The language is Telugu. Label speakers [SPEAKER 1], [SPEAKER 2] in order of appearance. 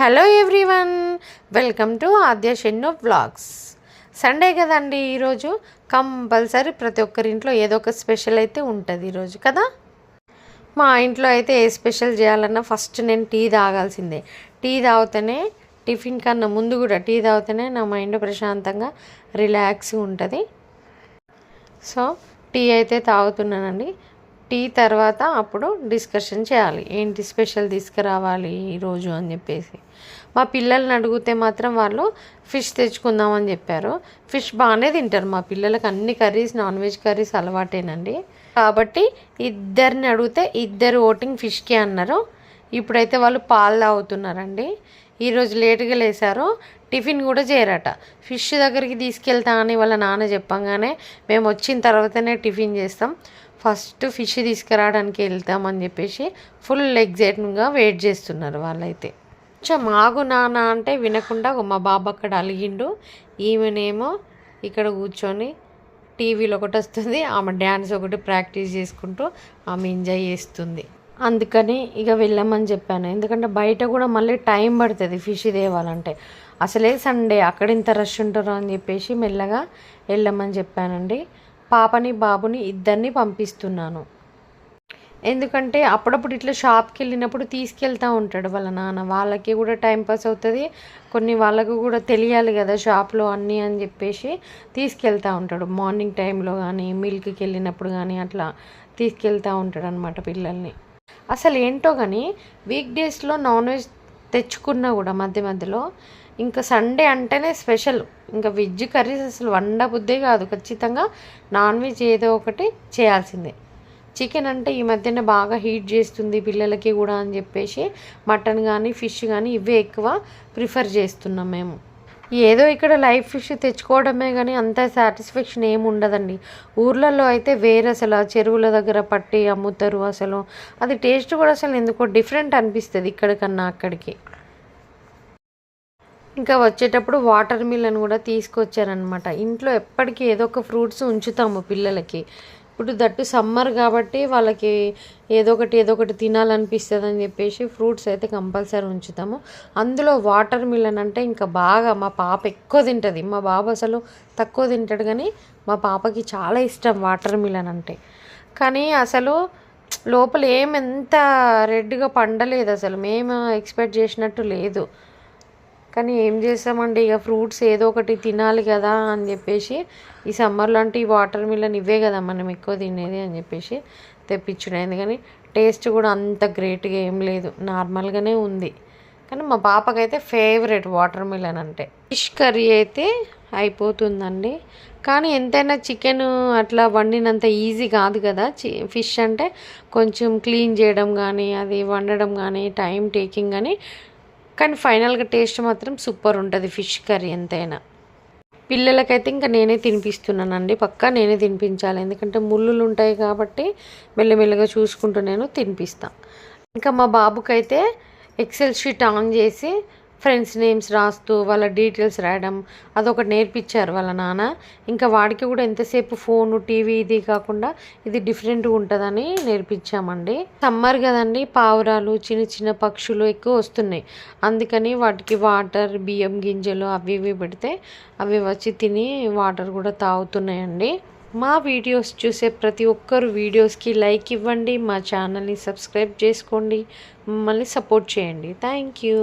[SPEAKER 1] Hello everyone welcome to Adya షెన్నో vlogs. Sunday కదండి ఈరోజు? కంపల్సరీ ప్రతి ఒక్కరి ఇంట్లో ఏదో ఒక స్పెషల్ అయితే ఉంటుంది ఈరోజు కదా? మా ఇంట్లో అయితే ఏ స్పెషల్ చేయాలన్నా ఫస్ట్ నేను టీ తాగాల్సిందే. టీ తాగితేనే టిఫిన్ కన్నా ముందు కూడా టీ తాగితేనే నా మైండ్ ప్రశాంతంగా రిలాక్స్ ఉంటుంది. సో టీ అయితే తాగుతున్నానండి. టీ తర్వాత అప్పుడు డిస్కషన్ చేయాలి. ఏంటి స్పెషల్ తీసుకురావాలి ఈరోజు అని చెప్పేసి. మా పిల్లల్ని అడిగితే మాత్రం వాళ్ళు ఫిష్ తెచ్చుకుందామని చెప్పారు. ఫిష్ బాగానే తింటారు మా పిల్లలకి అన్ని కర్రీస్ నాన్ వెజ్ కర్రీస్ అలవాటేనండి. కాబట్టి ఇద్దరిని అడిగితే ఇద్దరు ఓటింగ్ ఫిష్కి అన్నారు. ఇప్పుడైతే వాళ్ళు పాలు తాగుతున్నారండి. ఈరోజు లేటుగా లేసారు. టిఫిన్ కూడా చేయరట. ఫిష్ దగ్గరికి తీసుకెళ్తా అని వాళ్ళ నాన్న చెప్పంగానే మేము వచ్చిన తర్వాతనే టిఫిన్ చేస్తాం. ఫస్ట్ ఫిష్ తీసుకురావడానికి వెళ్తామని చెప్పేసి ఫుల్ ఎగ్జైట్గా వెయిట్ చేస్తున్నారు వాళ్ళైతే. కొంచెం మాగు నాన్న అంటే వినకుండా మా బాబు అక్కడ అలిగిండు. ఈమెనేమో ఇక్కడ కూర్చొని టీవీలో ఒకటి వస్తుంది. ఆమె డ్యాన్స్ ఒకటి ప్రాక్టీస్ చేసుకుంటూ ఆమె ఎంజాయ్ చేస్తుంది. అందుకని ఇక వెళ్ళమని చెప్పాను. ఎందుకంటే బయట కూడా మళ్ళీ టైం పడుతుంది ఫిష్ తేవాలంటే. అసలే సండే అక్కడ ఇంత రష్ ఉంటారు అని చెప్పేసి మెల్లగా వెళ్ళమని చెప్పానండి. పాపని బాబుని ఇద్దరిని పంపిస్తున్నాను. ఎందుకంటే అప్పుడప్పుడు ఇట్లా షాప్కి వెళ్ళినప్పుడు తీసుకెళ్తూ ఉంటాడు వాళ్ళ నాన్న. వాళ్ళకి కూడా టైం పాస్ అవుతుంది. కొన్ని వాళ్ళకు కూడా తెలియాలి కదా షాప్లో అన్నీ అని చెప్పేసి తీసుకెళ్తూ ఉంటాడు. మార్నింగ్ టైంలో కానీ మిల్క్కి వెళ్ళినప్పుడు కానీ అట్లా తీసుకెళ్తూ ఉంటాడు అనమాట పిల్లల్ని. అసలు ఏంటో కానీ వీక్ డేస్లో నాన్ వెజ్ తెచ్చుకున్నా కూడా మధ్య మధ్యలో ఇంకా సండే అంటేనే స్పెషల్. ఇంకా వెజ్ కర్రీస్ అసలు వండబుద్దే కాదు. ఖచ్చితంగా నాన్ వెజ్ ఏదో ఒకటి చేయాల్సిందే. చికెన్ అంటే ఈ మధ్యన బాగా హీట్ చేస్తుంది పిల్లలకి కూడా అని చెప్పేసి మటన్ కానీ ఫిష్ కానీ ఇవే ఎక్కువ ప్రిఫర్ చేస్తున్నాం మేము. ఏదో ఇక్కడ లైవ్ ఫిష్ తెచ్చుకోవడమే కానీ అంత సాటిస్ఫాక్షన్ ఏమి ఉండదండి. ఊర్లలో అయితే వేరే అసలు. ఆ చెరువుల దగ్గర పట్టి అమ్ముతారు అసలు. అది టేస్ట్ కూడా అసలు ఎందుకో డిఫరెంట్ అనిపిస్తుంది ఇక్కడ కన్నా అక్కడికి. ఇంకా వచ్చేటప్పుడు వాటర్ మిలన్ కూడా తీసుకొచ్చారనమాట ఇంట్లో ఎప్పటికీ ఏదో ఒక ఫ్రూట్స్ ఉంచుతాము పిల్లలకి. ఇప్పుడు దట్టు సమ్మర్ కాబట్టి వాళ్ళకి ఏదో ఒకటి ఏదో ఒకటి తినాలనిపిస్తుంది అని చెప్పేసి ఫ్రూట్స్ అయితే కంపల్సరీ ఉంచుతాము. అందులో వాటర్ మిలన్ అంటే ఇంకా బాగా మా పాప ఎక్కువ తింటుంది. మా బాబు అసలు తక్కువ తింటాడు కానీ మా పాపకి చాలా ఇష్టం వాటర్ మిలన్ అంటే. కానీ అసలు లోపల ఏం ఎంత రెడ్గా పండలేదు అసలు. మేము ఎక్స్పెక్ట్ చేసినట్టు లేదు. కానీ ఏం చేస్తామండి? ఇక ఫ్రూట్స్ ఏదో ఒకటి తినాలి కదా అని చెప్పేసి ఈ సమ్మర్లో అంటే ఈ వాటర్ మిలన్ ఇవే కదా మనం ఎక్కువ తినేది అని చెప్పేసి తెప్పించుడే. ఎందుకని టేస్ట్ కూడా అంత గ్రేట్గా ఏం లేదు. నార్మల్గానే ఉంది. కానీ మా పాపకైతే ఫేవరెట్ వాటర్ మిలన్ అంటే. ఫిష్ కర్రీ అయితే అయిపోతుందండి. కానీ ఎంతైనా చికెన్ అట్లా వండినంత ఈజీ కాదు కదా. చి ఫిష్ అంటే కొంచెం క్లీన్ చేయడం కానీ అది వండడం కానీ టైం టేకింగ్ కానీ కానీ ఫైనల్గా టేస్ట్ మాత్రం సూపర్ ఉంటుంది ఫిష్ కర్రీ ఎంతైనా. పిల్లలకైతే ఇంకా నేనే తినిపిస్తున్నానండి. పక్కా నేనే తినిపించాలి. ఎందుకంటే ముళ్ళులు ఉంటాయి కాబట్టి మెల్లమెల్లగా చూసుకుంటూ నేను తినిపిస్తాను ఇంకా మా బాబుకైతే ఎక్సెల్ షీట్ ఆన్ చేసి ఫ్రెండ్స్ నేమ్స్ రాస్తూ వాళ్ళ డీటెయిల్స్ రాయడం అదొకటి నేర్పించారు వాళ్ళ నాన్న. ఇంకా వాడికి కూడా ఎంతసేపు ఫోను టీవీ ఇది కాకుండా ఇది డిఫరెంట్గా ఉంటుందని నేర్పించామండి. సమ్మర్ కదండి పావురాలు చిన్న చిన్న పక్షులు ఎక్కువ వస్తున్నాయి. అందుకని వాటికి వాటర్ బియ్యం గింజలు అవి ఇవి పెడితే అవి వచ్చి తిని వాటర్ కూడా తాగుతున్నాయండి. మా వీడియోస్ చూసే ప్రతి ఒక్కరు వీడియోస్కి లైక్ ఇవ్వండి మా ఛానల్ని సబ్స్క్రైబ్ చేసుకోండి మమ్మల్ని సపోర్ట్ చేయండి. Thank you.